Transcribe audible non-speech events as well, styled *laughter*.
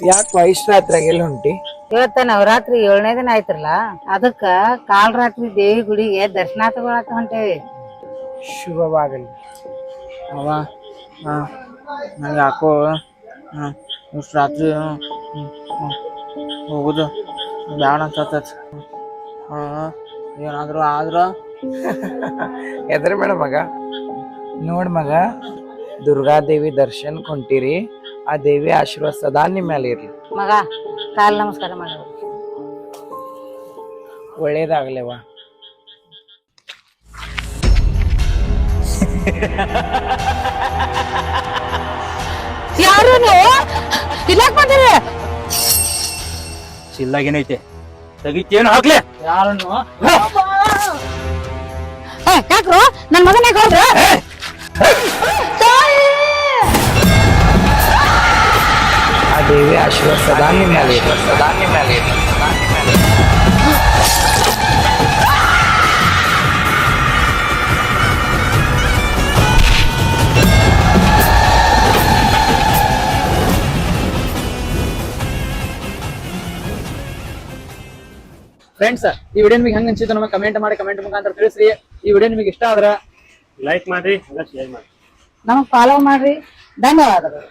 ಯಾಕೆ ಎಲ್ಲಿ ಹೊಂಟಿ? ಇವತ್ತ ನವರಾತ್ರಿ ಏಳನೇ ದಿನ ಆಯ್ತ್ರಲ್ಲ ಅದಕ್ಕ ಕಾಲ್ ರಾತ್ರಿ ದೇವಿ ಗುಡಿಗೆ ದರ್ಶನ ತಗೊಳಕ ಹೊಂಟೇವಿ. ಶುಭವಾಗಲಿ. ಅವ ಹಾಂ ನಂಗೆ ಯಾಕೋ ಹಾಂ ಇಷ್ಟು ರಾತ್ರಿ ಹ್ಮ್, ಹ್ಮ್, ಹ್ಮ್, ಹೋಗುದು ಬ್ಯಾಡ ಅಂತ ಹಾಂ ಏನಾದ್ರು ಆದ್ರ? *laughs* ಎದ್ರ ಮೇಡ ಮಗ. ನೋಡ್ ಮಗ ದುರ್ಗಾದೇವಿ ದರ್ಶನ್ ಕೊಂಟಿರಿ ಆ ದೇವಿ ಆಶೀರ್ವಾದ ಸದಾ ನಿಮ್ಮ ಮೇಲೆ ಇರ್ಲಿ. ಮಗ ಕಾಲ್ ನಮಸ್ಕಾರ ಮಾಡ. ಒಳ್ಳೇದಾಗ್ಲೇವಾ ಯಾರು ನೀವು? ಇಲ್ಲಾಕ್ ಬಂದಿರಿ? ಚಿಲ್ಲಾಗೇನೈತೆ ತೆಗಿತೇನು ಹಾಕ್ಲೆ? ಯಾರನ್ನು? ಯಾಕ್ರು? ನನ್ ಮಗನ ಹೋದ್ರ? ದೇವಿ ಆಶೀರ್ವಾದ ಸದಾ ನಿಮ್ಮ ಮೇಲೆ ನಿಮ್ಮ ಮೇಲೆ. ಫ್ರೆಂಡ್ಸ್ ಈ ವಿಡಿಯೋ ನಿಮಗೆ ಹೆಂಗ್ ಅನ್ಸಿತ್ತು ನಮಗೆ ಕಮೆಂಟ್ ಮಾಡಿ ಕಮೆಂಟ್ ಮುಖಾಂತರ ತಿಳಿಸ್ರಿ. ಈ ವಿಡಿಯೋ ನಿಮಗೆ ಇಷ್ಟ ಆದ್ರೆ ಲೈಕ್ ಮಾಡ್ರಿ ಹಂಗ ಶೇರ್ ಮಾಡಿ ನಮಗ್ ಫಾಲೋ ಮಾಡ್ರಿ. ಧನ್ಯವಾದಗಳು.